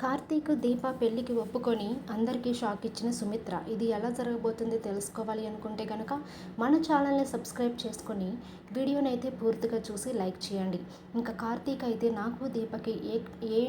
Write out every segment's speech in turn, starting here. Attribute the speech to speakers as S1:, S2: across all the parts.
S1: కార్తీక్ దీప పెళ్ళికి ఒప్పుకొని అందరికీ షాక్ ఇచ్చిన సుమిత్ర. ఇది ఎలా జరగబోతుంది తెలుసుకోవాలి అనుకుంటే కనుక మన ఛానల్ని సబ్స్క్రైబ్ చేసుకొని వీడియోని అయితే పూర్తిగా చూసి లైక్ చేయండి. ఇంకా కార్తీక్ అయితే నాకు దీపకి ఏ ఏ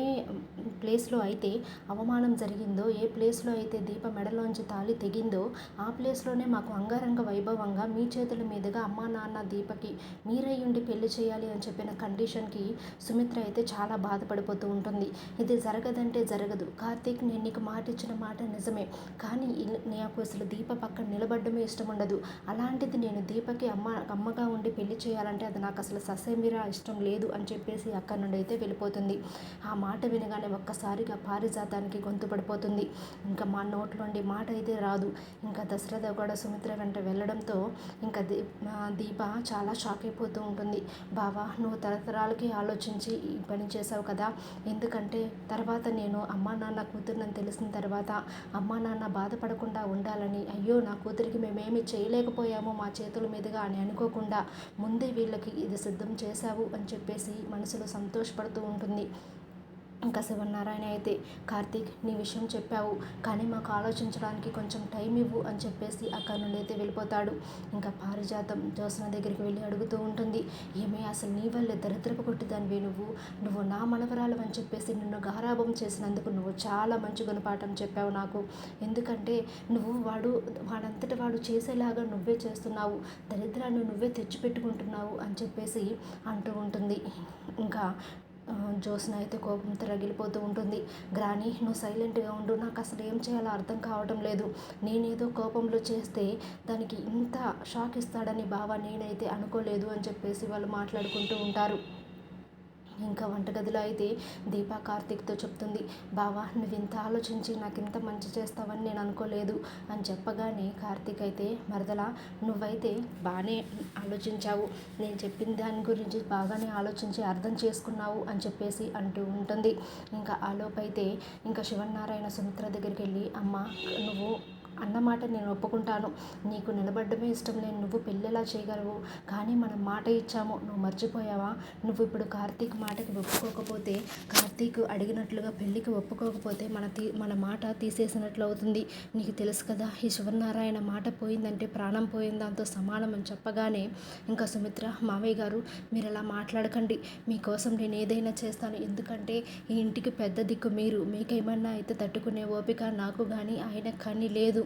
S1: ప్లేస్లో అయితే అవమానం జరిగిందో ఏ ప్లేస్లో అయితే దీప మెడలోంచి తాళి తెగిందో ఆ ప్లేస్లోనే మాకు అంగరంగ వైభవంగా మీ చేతుల మీదుగా అమ్మా నాన్న దీపకి మీరై ఉండి పెళ్ళి చేయాలి అని చెప్పిన కండిషన్కి సుమిత్ర అయితే చాలా బాధపడిపోతూ ఉంటుంది. ఇది జరగదంటే జరగదు. కార్తీక్ నేను నీకు మాట ఇచ్చిన మాట నిజమే. కానీ నాకు అసలు దీప పక్కన నిలబడమే ఇష్టం ఉండదు అలాంటిది నేను దీపకి అమ్మ అమ్మగా ఉండి పెళ్ళి చేయాలంటే అది నాకు అసలు ససేమిరా ఇష్టం లేదు అని చెప్పేసి అక్కడి నుండి అయితే వెళ్ళిపోతుంది. ఆ మాట వినగానే ఒక్కసారిగా పారిజాతానికి గొంతు పడిపోతుంది. ఇంకా మా నోట్లోండి మాట అయితే రాదు. ఇంకా దశరథ కూడా సుమిత్ర వెంట వెళ్ళడంతో ఇంకా దీప చాలా షాక్ అయిపోతూ ఉంటుంది. బావా నువ్వు తరతరాలకి ఆలోచించి ఈ పని చేసావు కదా. ఎందుకంటే తర్వాత నేను అమ్మా నాన్న కూతురునని తెలిసిన తర్వాత అమ్మా నాన్న బాధపడకుండా ఉండాలని అయ్యో నా కూతురికి మేమేమి చేయలేకపోయామో మా చేతుల మీదుగా అని అనుకోకుండా ముందే వీళ్ళకి ఇది సిద్ధం చేశావు అని చెప్పేసి మనసులో సంతోషపడుతూ ఉంటుంది. ఇంకా శివనారాయణ అయితే కార్తీక్ నీ విషయం చెప్పావు కానీ మాకు ఆలోచించడానికి కొంచెం టైం ఇవ్వు అని చెప్పేసి అక్కడి నుండి అయితే వెళ్ళిపోతాడు. ఇంకా పారిజాతం జ్యోత్స్న దగ్గరికి వెళ్ళి అడుగుతూ ఉంటుంది ఏమే అసలు నీ వల్లే దరిద్రపు కొట్టిదానివి నువ్వు? నువ్వు నా మనవరాలు అని చెప్పేసి నిన్ను గారాభం చేసినందుకు నువ్వు చాలా మంచి గుణపాఠం చెప్పావు నాకు. ఎందుకంటే నువ్వు వాడు వాడంతట వాడు చేసేలాగా నువ్వే చేస్తున్నావు దరిద్రాన్ని నువ్వే తెచ్చిపెట్టుకుంటున్నావు అని చెప్పేసి అంటూ ఉంటుంది. ఇంకా జ్యోత్స్న అయితే కోపంతో రగిలిపోతూ ఉంటుంది. గ్రాని నువ్వు సైలెంట్గా ఉండు. నాకు అసలు ఏం చేయాలో అర్థం కావటం లేదు. నేనేదో కోపంలో చేస్తే దానికి ఇంత షాక్ ఇస్తాడని బావ నేనైతే అనుకోలేదు అని చెప్పేసి వాళ్ళు మాట్లాడుకుంటూ ఉంటారు. ఇంకా వంటగదిలో అయితే దీపా కార్తీక్తో చెప్తుంది బావా నువ్వు ఇంత ఆలోచించి నాకు ఇంత మంచి చేస్తావని నేను అనుకోలేదు అని చెప్పగానే కార్తీక్ అయితే మరదల నువ్వైతే బాగానే ఆలోచించావు. నేను చెప్పిన దాని గురించి బాగానే ఆలోచించి అర్థం చేసుకున్నావు అని చెప్పేసి అంటూ ఉంటుంది. ఇంకా ఆలోపైతే ఇంకా శివనారాయణ సుమిత్ర దగ్గరికి వెళ్ళి అమ్మ నువ్వు అన్నమాట నేను ఒప్పుకుంటాను. నీకు నిలబడ్డమే ఇష్టం లేని నువ్వు పెళ్ళెలా చేయగలవు? కానీ మనం మాట ఇచ్చాము. నువ్వు మర్చిపోయావా? నువ్వు ఇప్పుడు కార్తీక్ మాటకి ఒప్పుకోకపోతే కార్తీక్ అడిగినట్లుగా పెళ్ళికి ఒప్పుకోకపోతే మన తీ మన మాట తీసేసినట్లు అవుతుంది. నీకు తెలుసు కదా ఈ శివనారాయణ మాట పోయిందంటే ప్రాణం పోయింది. దాంతో సమానం అని చెప్పగానే ఇంకా సుమిత్ర మావయ్య గారు మీరు అలా మాట్లాడకండి. మీకోసం నేను ఏదైనా చేస్తాను. ఎందుకంటే ఈ ఇంటికి పెద్ద దిక్కు మీరు. మీకేమన్నా అయితే తట్టుకునే ఓపిక నాకు కానీ ఆయనకు కానీ లేదు.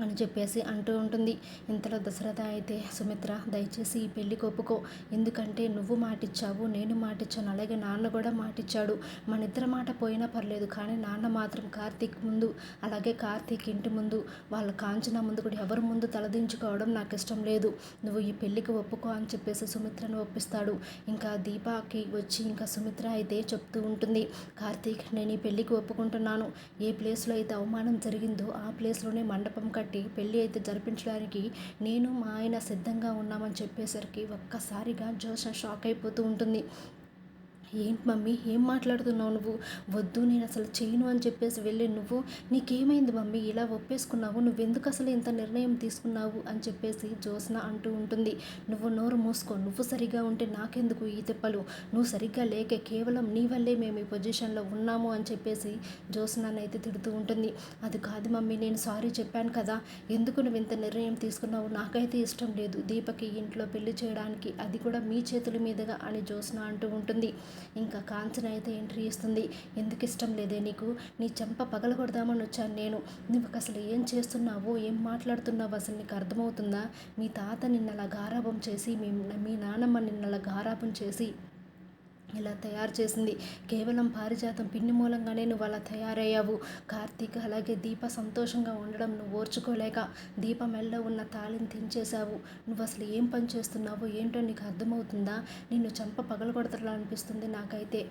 S1: అని చెప్పేసి అంటూ ఉంటుంది. ఇంతలో దశరథ అయితే సుమిత్ర దయచేసి ఈ పెళ్ళికి ఒప్పుకో. ఎందుకంటే నువ్వు మాటిచ్చావు నేను మాటిచ్చాను అలాగే నాన్న కూడా మాటిచ్చాడు. మన ఇద్దరి మాట పోయినా పర్లేదు కానీ నాన్న మాత్రం కార్తీక్ ముందు అలాగే కార్తీక్ ఇంటి ముందు వాళ్ళ కాంచన ముందు కూడా ఎవరి ముందు తలదించుకోవడం నాకు ఇష్టం లేదు. నువ్వు ఈ పెళ్ళికి ఒప్పుకో అని చెప్పేసి సుమిత్రను ఒప్పిస్తాడు. ఇంకా దీపాకి వచ్చి ఇంకా సుమిత్ర అయితే చెప్తూ ఉంటుంది కార్తీక్ నేను ఈ పెళ్ళికి ఒప్పుకుంటున్నాను. ఏ ప్లేస్లో అయితే అవమానం జరిగిందో ఆ ప్లేస్లోనే మండపం కట్టి పెళ్ళి అయితే జరిపించడానికి నేను మా ఆయన సిద్ధంగా ఉన్నామని చెప్పేసరికి ఒక్కసారిగా జోష షాక్ అయిపోతూ ఉంటుంది. ఏంటి మమ్మీ? ఏం మాట్లాడుతున్నావు నువ్వు? వద్దు నేను అసలు చేయను అని చెప్పేసి వెళ్ళి నువ్వు నీకేమైంది మమ్మీ? ఇలా ఒప్పేసుకున్నావు నువ్వెందుకు అసలు ఇంత నిర్ణయం తీసుకున్నావు? అని చెప్పేసి జ్యోత్స్న అంటూ ఉంటుంది. నువ్వు నోరు మూసుకో నువ్వు సరిగా ఉంటే నాకెందుకు ఈ తిప్పలు? నువ్వు సరిగ్గా లేక కేవలం నీ వల్లే మేము ఈ పొజిషన్లో ఉన్నాము అని చెప్పేసి జ్యోత్స్నాన్ని తిడుతూ ఉంటుంది. అది కాదు మమ్మీ నేను సారీ చెప్పాను కదా. ఎందుకు నువ్వు ఇంత నిర్ణయం తీసుకున్నావు? నాకైతే ఇష్టం లేదు దీపకి ఇంట్లో పెళ్ళి చేయడానికి. అది కూడా మీ చేతుల మీదుగా అని జ్యోత్స్న అంటూ ఉంటుంది. ఇంకా కాంచన అయితే ఎంట్రీ ఇస్తుంది. ఎందుకు ఇష్టం లేదే నీకు? నీ చెంప పగలగొడదామని వచ్చాను నేను. నువ్వు అసలు ఏం చేస్తున్నావో ఏం మాట్లాడుతున్నావో అసలు నీకు అర్థమవుతుందా? మీ తాత నిన్నలా గారాభం చేసి మీ మీ నాన్నమ్మ నిన్నలా గారాభం చేసి ఇలా తయారు చేసింది. కేవలం పారిజాతం పిన్ని మూలంగానే నువ్వు అలా తయారయ్యావు. కార్తీక్ అలాగే దీప సంతోషంగా ఉండడం నువ్వు ఓర్చుకోలేక దీప మెల్ల ఉన్న తాళిని తెంచేశావు. నువ్వు అసలు ఏం పని చేస్తున్నావో ఏంటో నీకు అర్థమవుతుందా? నిన్ను చంప పగలగొడతలా అనిపిస్తుంది నాకైతే.